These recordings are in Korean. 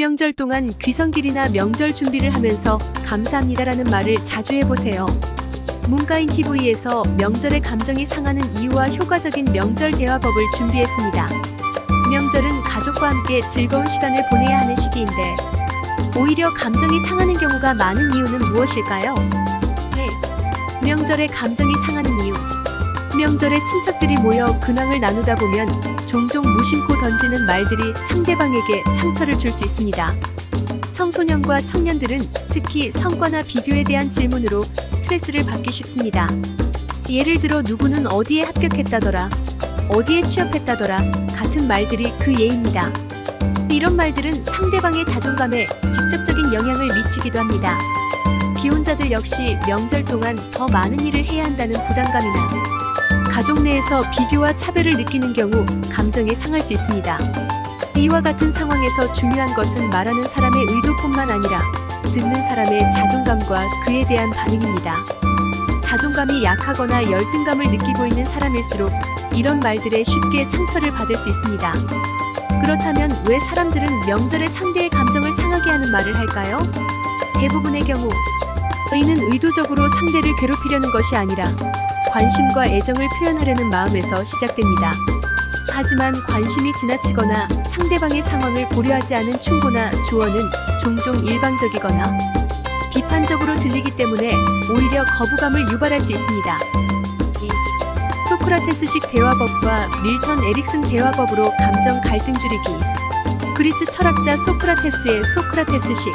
명절 동안 귀성길이나 명절 준비를 하면서 감사합니다라는 말을 자주 해보세요. 문가인 TV에서 명절의 감정이 상하는 이유와 효과적인 명절 대화법을 준비했습니다. 명절은 가족과 함께 즐거운 시간을 보내야 하는 시기인데 오히려 감정이 상하는 경우가 많은 이유는 무엇일까요? 네. 명절에 감정이 상하는 이유. 명절에 친척들이 모여 근황을 나누다 보면 종종 무심코 던지는 말들이 상대방에게 상처를 줄 수 있습니다. 청소년과 청년들은 특히 성과나 비교에 대한 질문으로 스트레스를 받기 쉽습니다. 예를 들어 누구는 어디에 합격했다더라, 어디에 취업했다더라 같은 말들이 그 예입니다. 이런 말들은 상대방의 자존감에 직접적인 영향을 미치기도 합니다. 기혼자들 역시 명절 동안 더 많은 일을 해야 한다는 부담감이나 가족 내에서 비교와 차별을 느끼는 경우 감정이 상할 수 있습니다. 이와 같은 상황에서 중요한 것은 말하는 사람의 의도뿐만 아니라 듣는 사람의 자존감과 그에 대한 반응입니다. 자존감이 약하거나 열등감을 느끼고 있는 사람일수록 이런 말들에 쉽게 상처를 받을 수 있습니다. 그렇다면 왜 사람들은 명절에 상대의 감정을 상하게 하는 말을 할까요? 대부분의 경우 의는 의도적으로 상대를 괴롭히려는 것이 아니라 관심과 애정을 표현하려는 마음에서 시작됩니다. 하지만 관심이 지나치거나 상대방의 상황을 고려하지 않은 충고나 조언은 종종 일방적이거나 비판적으로 들리기 때문에 오히려 거부감을 유발할 수 있습니다. 이 소크라테스식 대화법과 밀턴 에릭슨 대화법으로 감정 갈등 줄이기. 그리스 철학자 소크라테스의 소크라테스식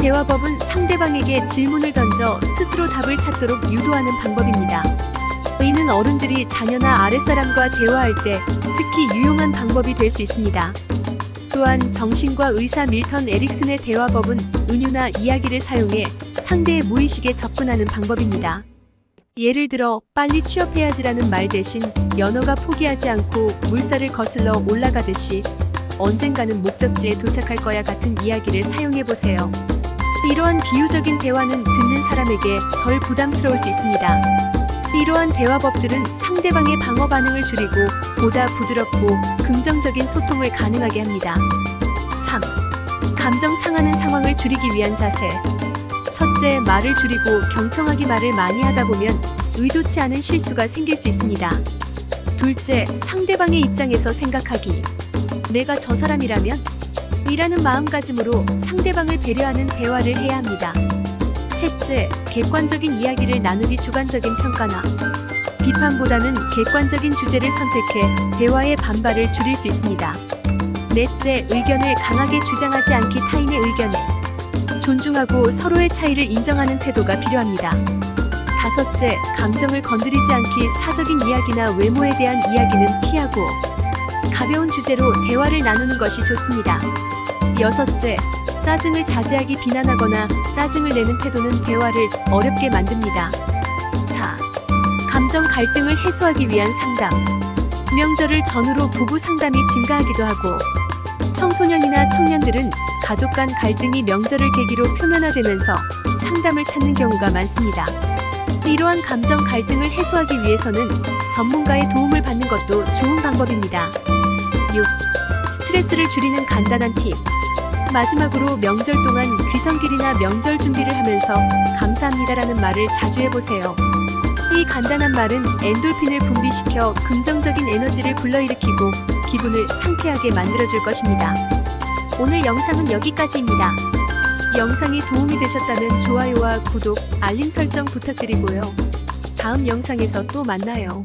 대화법은 상대방에게 질문을 던져 스스로 답을 찾도록 유도하는 방법입니다. 이는 어른들이 자녀나 아랫사람과 대화할 때 특히 유용한 방법이 될 수 있습니다. 또한 정신과 의사 밀턴 에릭슨의 대화법은 은유나 이야기를 사용해 상대의 무의식에 접근하는 방법입니다. 예를 들어 빨리 취업해야지라는 말 대신 연어가 포기하지 않고 물살을 거슬러 올라가듯이 언젠가는 목적지에 도착할 거야 같은 이야기를 사용해 보세요. 이러한 비유적인 대화는 듣는 사람에게 덜 부담스러울 수 있습니다. 이러한 대화법들은 상대방의 방어 반응을 줄이고 보다 부드럽고 긍정적인 소통을 가능하게 합니다. 3. 감정 상하는 상황을 줄이기 위한 자세. 첫째, 말을 줄이고 경청하기 말을 많이 하다 보면 의도치 않은 실수가 생길 수 있습니다. 둘째, 상대방의 입장에서 생각하기. 내가 저 사람이라면? 이라는 마음가짐으로 상대방을 배려하는 대화를 해야 합니다. 셋째, 객관적인 이야기를 나누기 주관적인 평가나 비판보다는 객관적인 주제를 선택해 대화의 반발을 줄일 수 있습니다. 넷째, 의견을 강하게 주장하지 않기 타인의 의견에 존중하고 서로의 차이를 인정하는 태도가 필요합니다. 다섯째, 감정을 건드리지 않기 사적인 이야기나 외모에 대한 이야기는 피하고 가벼운 주제로 대화를 나누는 것이 좋습니다. 여섯째, 짜증을 자제하기 비난하거나 짜증을 내는 태도는 대화를 어렵게 만듭니다. 4. 감정 갈등을 해소하기 위한 상담. 명절을 전후로 부부 상담이 증가하기도 하고 청소년이나 청년들은 가족 간 갈등이 명절을 계기로 표면화되면서 상담을 찾는 경우가 많습니다. 이러한 감정 갈등을 해소하기 위해서는 전문가의 도움을 받는 것도 좋은 방법입니다. 6. 스트레스를 줄이는 간단한 팁. 마지막으로 명절 동안 귀성길이나 명절 준비를 하면서 감사합니다라는 말을 자주 해보세요. 이 간단한 말은 엔돌핀을 분비시켜 긍정적인 에너지를 불러일으키고 기분을 상쾌하게 만들어줄 것입니다. 오늘 영상은 여기까지입니다. 영상이 도움이 되셨다면 좋아요와 구독, 알림 설정 부탁드리고요. 다음 영상에서 또 만나요.